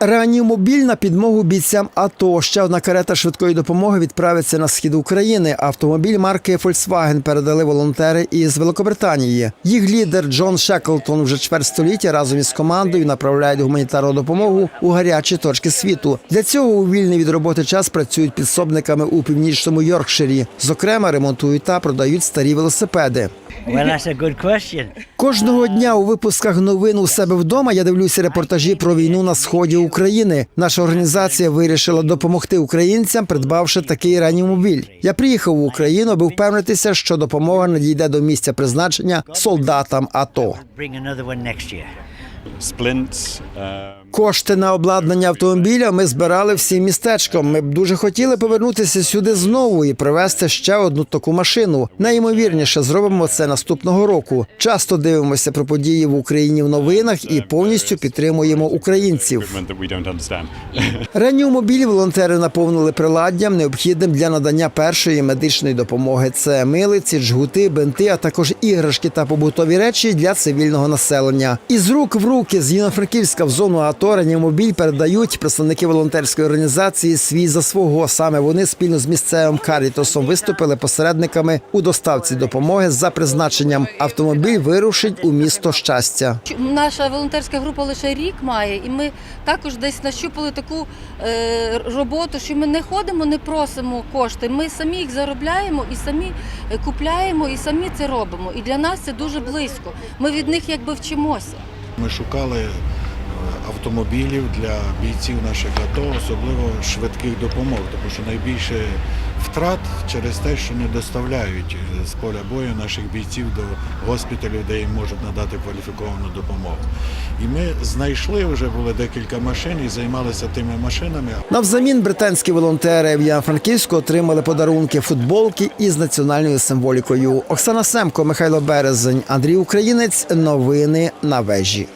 Реанімобіль на підмогу бійцям АТО. Ще одна карета швидкої допомоги відправиться на схід України. Автомобіль марки Volkswagen передали волонтери із Великобританії. Їх лідер Джон Шеклтон вже чверть століття разом із командою направляють гуманітарну допомогу у гарячі точки світу. Для цього у вільний від роботи час працюють підсобниками у північному Йоркширі. Зокрема, ремонтують та продають старі велосипеди. Well, that's a good question. Кожного дня у випусках новин у себе вдома я дивлюся репортажі про війну на сході України. Наша організація вирішила допомогти українцям, придбавши такий реанімобіль. Я приїхав в Україну, аби впевнитися, що допомога надійде до місця призначення солдатам АТО. Um, Кошти на обладнання автомобіля ми збирали всім містечком. Ми б дуже хотіли повернутися сюди знову і привезти ще одну таку машину. Найімовірніше зробимо це наступного року. Часто дивимося про події в Україні в новинах і повністю підтримуємо українців. understand. Реанімобіль волонтери наповнили приладдям, необхідним для надання першої медичної допомоги. Це милиці, джгути, бинти, а також іграшки та побутові речі для цивільного населення. Із рук в руки з Єно-Франківська в зону АТО реанімобіль передають представники волонтерської організації свій за свого. Саме вони спільно з місцевим Карітосом виступили посередниками у доставці допомоги за призначенням. Автомобіль вирушить у місто щастя. Наша волонтерська група лише рік має, і ми також десь нащупали таку е, роботу, що ми не ходимо, не просимо кошти. Ми самі їх заробляємо і самі е, купляємо, і самі це робимо. І для нас це дуже близько. Ми від них якби вчимося. Ми шукали е, автомобілів для бійців наших АТО, особливо швидких допомог, тому що найбільше втрат через те, що не доставляють з поля бою наших бійців до госпіталів, де їм можуть надати кваліфіковану допомогу. І ми знайшли вже були декілька машин і займалися тими машинами. Навзамін британські волонтери в Івано-Франківську отримали подарунки футболки із національною символікою. Оксана Семко, Михайло Березень, Андрій Українець. Новини на вежі.